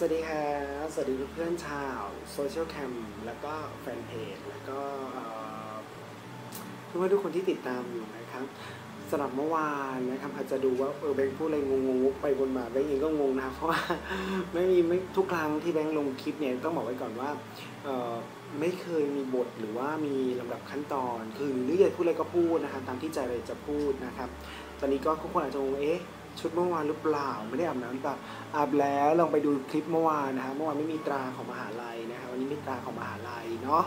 สวัสดีครับสวัสดีเพื่อนชาวโซเชียลแคมแล้วก็แฟนเพจ แล้วก็เอ่อเพื่อนทุกคนที่ติดตามอยู่นะครับสำหรับเมื่อวานนะครับอาจจะดูว่าเออแบงค์พูดอะไรงงๆไปวนมาแบงค์เองก็งงนะเพราะว่าไม่มีไม่ทุกครั้งที่แบงค์ลงคลิปเนี่ยต้องบอกไว้ก่อนว่าเออไม่เคยมีบทหรือว่ามีลำดับขั้นตอน คือหรืออยากพูดอะไรก็พูดนะครับตามที่ใจเลยจะพูดนะครับ ตอนนี้ก็ทุกคนอาจจะงงเอ๊ะ ชุดเมื่อวานหรือเปล่าไม่ได้อาบน้ำหรือเปล่าอาบแล้วลองไปดูคลิปเมื่อวานนะฮะเมื่อวานไม่มีตราของมหาลัยนะฮะวันนี้มีตราของมหาลัยเนาะ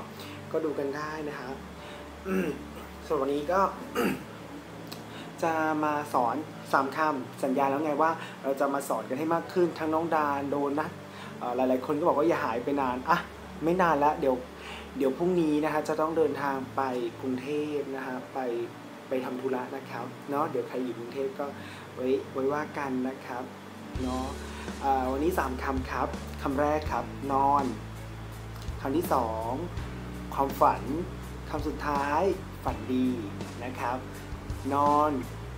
ก็ดูกันได้นะฮะส่วนวันนี้ก็ จะมาสอนสามคำสัญญาแล้วไงว่า เราจะมาสอนกันให้มากขึ้นทั้งน้องดานโดนัทหลาย ๆ คนก็บอกว่าอย่าหายไปนานอะไม่นานแล้วเดี๋ยวเดี๋ยวพรุ่งนี้นะฮะจะต้องเดินทางไปกรุงเทพนะฮะไป ไปทำธุระนะครับเนาะเดี๋ยวใครอยู่กรุงเทพก็ไว้ไว้ว่ากันนะครับเนาะวันนี้ 3คำครับคำแรกครับนอนคำที่ 2 ความฝันคำสุดท้ายฝันดีนะครับ นอน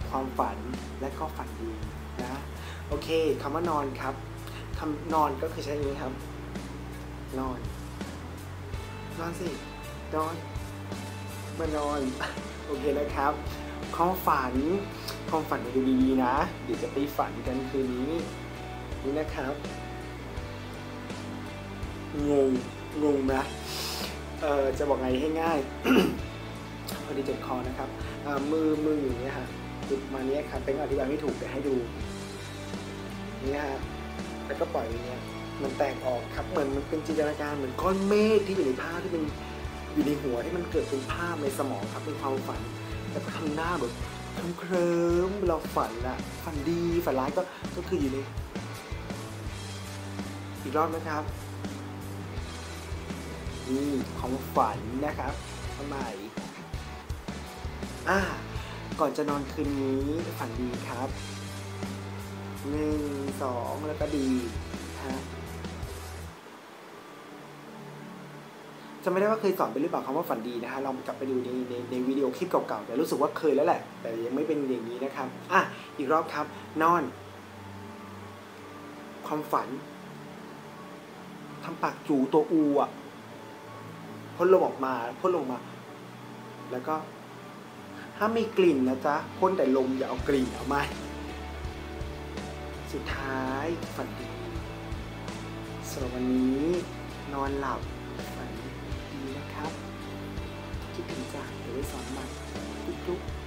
ความฝันและก็ฝันดีนะโอเคคำว่านอนครับคำนอนก็คือใช้อย่างนี้ครับ นอน นอนสิ นอน มานอน โอเคนะครับ ความฝัน ความฝันดูดีๆนะ เดี๋ยวจะไปฝันกันคืนนี้ นี่นะครับ งง งงนะเอ่อจะบอกไงให้ง่าย พอดีเจ็บคอนะครับ มือ มืออย่างเงี้ยฮะจุดมาเนี้ยครับ เป็นอธิบายไม่ถูกแต่ให้ดู นี่ฮะ แล้วก็ปล่อยอย่างเงี้ยมันแตกออกครับ เหมือนมันเป็นจินตนาการเหมือนก้อนเมฆที่อยู่ในภาที่เป็น อยู่ในหัวที่มันเกิดเป็นภาพในสมองครับเป็นความฝันแต่ก็ทำหน้าแบบเคลิ้มเราฝันอะฝันดีฝันร้ายก็ก็คืออยู่ในอีกรอบนะครับนี่ความฝันนะครับทำไมอ่าก่อนจะนอนคืนนี้ฝันดีครับหนึ่งสองแล้วก็ดีฮะ จะไม่ได้ว่าเคยสอนไปหรือเปล่าคำว่าฝันดีนะฮะลองกลับไปดูในในในวิดีโอคลิปเก่าๆแต่รู้สึกว่าเคยแล้วแหละ แต่ยังไม่เป็นอย่างนี้นะครับอะอีกรอบครับ นอน ความฝันทำปากจูตัวอูอะพ่นลมออกมาพ่นลงมา แล้วก็ห้ามมีกลิ่นนะจ๊ะพ่นแต่ลมอย่าเอากลิ่นเอามาสุดท้ายฝันดีสำหรับวันนี้นอนหลับ ฝันดีนะครับคิดถึงจ้ะเดี๋ยวไว้สอนใหม่จุ๊บๆ